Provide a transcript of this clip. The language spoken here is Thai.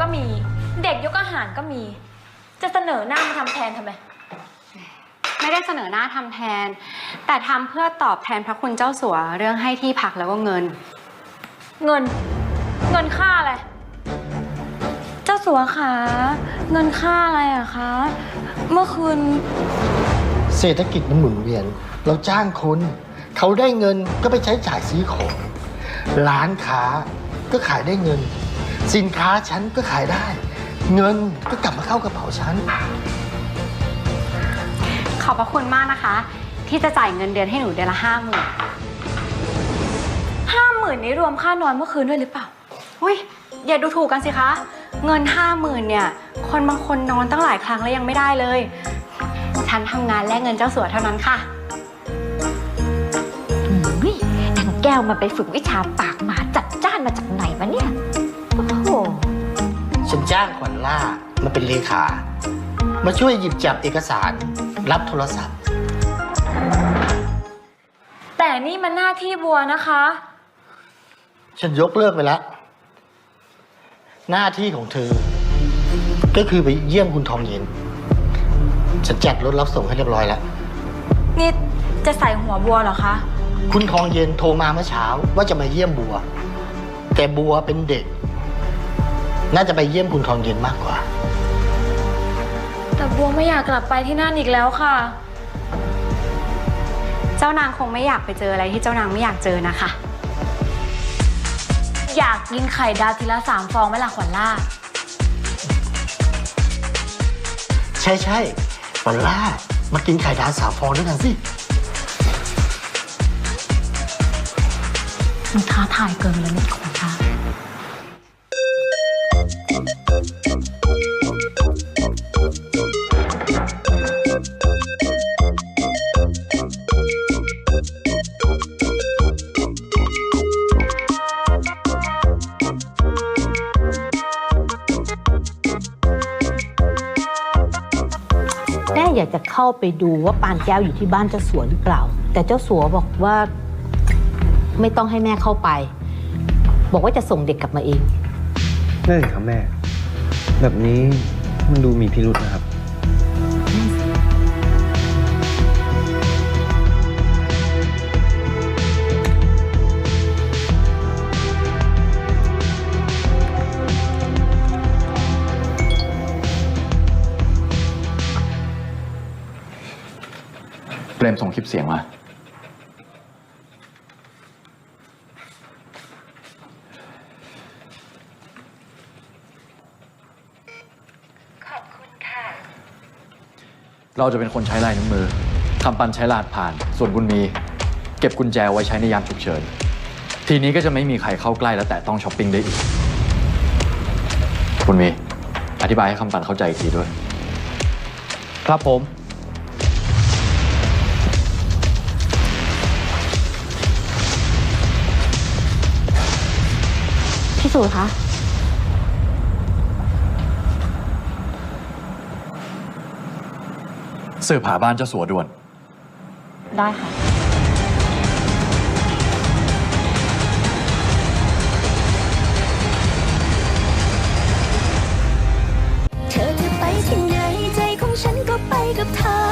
ก็มี เด็กยกอาหารก็มี จะเสนอหน้ามาทำแทนทำไม ไม่ได้เสนอหน้าทำแทน แต่ทำเพื่อตอบแทนพระคุณเจ้าสัวเรื่องให้ที่พักแล้วก็เงิน เงิน เงินค่าอะไร เจ้าสัวคะเงินค่าอะไรอะคะ เมื่อคืน เศรษฐกิจมันหมุนเวียน เราจ้างคน เขาได้เงินก็ไปใช้จ่ายซื้อของ ร้านค้าก็ขายได้เงิน สินค้าฉันก็ขายได้ เงินก็กลับมาเข้ากระเป๋าฉัน ขอบพระคุณมากนะคะ ที่จะจ่ายเงินเดือนให้หนูเดือนละห้าหมื่นห้าหมื่นนี้รวมค่านอนเมื่อคืนด้วยหรือเปล่าอุ้ยอย่าดูถูกกันสิคะ เงินห้าหมื่นเนี่ย คนบางคนนอนตั้งหลายครั้งแล้วยังไม่ได้เลย ฉันทำงานแลกเงินเจ้าสัวเท่านั้นค่ะ อุ้ยทางแก้วมันไปฝึกวิชาปากหมาจัดจ้านมาจากไหนวะเนี่ยโอ้โห ฉันจ้างขวัญล่ามาเป็นเลขา มาช่วยหยิบจับเอกสาร รับโทรศัพท์ แต่นี่มันหน้าที่บัวนะคะ ฉันยกเลิกไปแล้ว หน้าที่ของเธอ ก็คือไปเยี่ยมคุณทองเย็น ฉันจัดรถรับส่งให้เรียบร้อยแล้ว นี่จะใส่หัวบัวเหรอคะ คุณทองเย็นโทรมาเมื่อเช้าว่าจะมาเยี่ยมบัว แต่บัวเป็นเด็ก น่าจะไปเยี่ยมคุณทองเย็นมากกว่า แต่บัวไม่อยากกลับไปที่นั่นอีกแล้วค่ะ เจ้านางคงไม่อยากไปเจออะไรที่เจ้านางไม่อยากเจอนะคะ อยากกินไข่ดาวทีละสามฟองไหมล่ะขวัญล่า ใช่ใช่ขวัญล่ามากินไข่ดาวสามฟองด้วยกันสิ มันท้าทายเกินเลยนี่ขวัญล่า อยากจะเข้าไปดูว่าปานแก้วอยู่ที่บ้านเจ้าสัวหรือเปล่า แต่เจ้าสัวบอกว่า ไม่ต้องให้แม่เข้าไป บอกว่าจะส่งเด็กกลับมาเอง นั่นสิครับแม่ แบบนี้มันดูมีพิรุษนะครับ เปรมส่งคลิปเสียงมา ขอบคุณค่ะ เราจะเป็นคนใช้ลายนิ้วมือคำปันใช้รหัสผ่าน ส่วนคุณมี เก็บกุญแจไว้ใช้ในยามฉุกเฉิน ทีนี้ก็จะไม่มีใครเข้าใกล้และแตะต้องช้อปปิ้งได้อีกคุณมี อธิบายให้คำปันเข้าใจอีกทีด้วย ครับผม สูตคะเสืบหาบ้านเจ้าสัวด่วน ได้ค่ะ เธอจะไปที่ไหนใจของฉันก็ไปกับเธอ